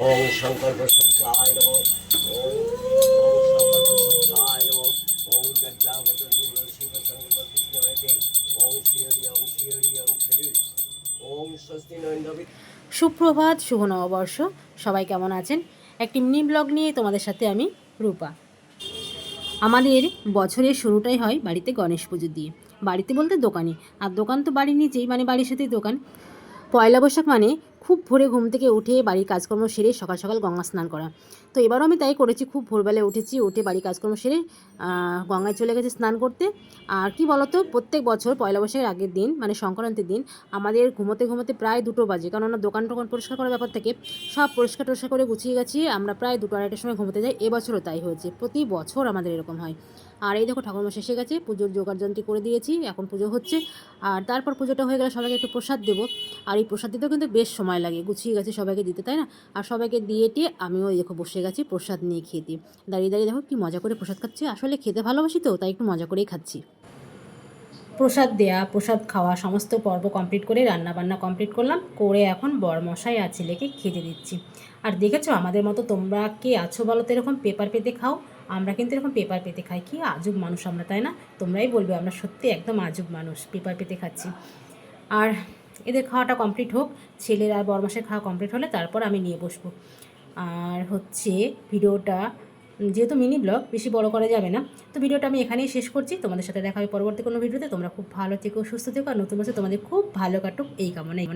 ওম সংকল্প সূত্রায় নম। ওম সংকল্প সুপ্রভাত, শুভ নববর্ষ। সবাই কেমন আছেন? একটি মিনি ব্লগ নিয়ে তোমাদের সাথে আমি, রূপা। আমাদের বছরের শুরুটাই হয় বাড়িতে গণেশ পুজো দিয়ে। বাড়িতে বলতে দোকানে। আর দোকান তো বাড়ির নিচেই মানে বাড়ির সাথেই দোকান। পয়লা বৈশাখ মানে খুব ভোরে ঘুম থেকে উঠে বাড়ির কাজকর্ম সেরে সকাল সকাল গঙ্গা স্নান করা। তো এবারও আমি তাই করেছি, খুব ভোরবেলায় উঠেছি, উঠে বাড়ির কাজকর্ম সেরে গঙ্গায় চলে গেছে স্নান করতে। আর কি বলতো, প্রত্যেক বছর পয়লা বৈশাখের আগের দিন মানে সংক্রান্তির দিন, আমাদের ঘুমোতে ঘুমোতে প্রায় দুটো বাজে। কারণ আমরা দোকান টোকান পরিষ্কার করার ব্যাপার থেকে, সব পরিষ্কার টরিষ্কার করে গুছিয়ে গেছি আমরা প্রায় দুটো আড়াইটার সময় ঘুমোতে যাই। এবছরও তাই হয়েছে, প্রতি বছর আমাদের এরকম হয়। আর এই দেখো ঠাকুরমা এসে গেছে, পুজোর জোগাড় যন্ত্রী করে দিয়েছি, এখন পুজো হচ্ছে। আর তারপর পুজোটা হয়ে গেলে সবাইকে একটু প্রসাদ দেবো। আর এই প্রসাদ দিতেও কিন্তু বেশ সময় লাগে, গুছিয়ে গেছে সবাইকে দিতে, তাই না? আর সবাইকে দিয়ে টিয়ে আমিও দেখো বসে গেছি, প্রসাদ নিয়ে খেতে দাঁড়িয়ে দাঁড়িয়ে দেখো কি মজা করে প্রসাদ খাচ্ছি। আসলে খেতে ভালোবাসি তো, তাই একটু মজা করেই খাচ্ছি। প্রসাদ দেয়া, প্রসাদ খাওয়া, সমস্ত পর্ব কমপ্লিট করে রান্না বান্না কমপ্লিট করলাম, করে এখন বরমশাই আর ছেলেকে খেতে দিচ্ছি। আর দেখেছ, আমাদের মতো তোমরা কে আছো বলো তো এরকম পেপার পেতে খাও? আমরা কিন্তু এরকম পেপার পেতে খাই, কি আজব মানুষ আমরা, তাই না? তোমরাই বলবে, আমরা সত্যি একদম আজব মানুষ পেপার পেতে খাচ্ছি। আর এদের খাওয়াটা কমপ্লিট হোক, ছেলের আর বরমাসের খাওয়া কমপ্লিট হলে তারপর আমি নিয়ে বসবো। আর হচ্ছে ভিডিওটা, যেহেতু মিনি ব্লগ বেশি বড় করা যাবে না, তো ভিডিওটা আমি এখানেই শেষ করছি। তোমাদের সাথে দেখা হবে পরবর্তী কোনো ভিডিওতে তোমরা খুব ভালো থেকো, সুস্থ থেকো, আর নতুন মাসে তোমাদের খুব ভালো কাটুক। এই কামনাই।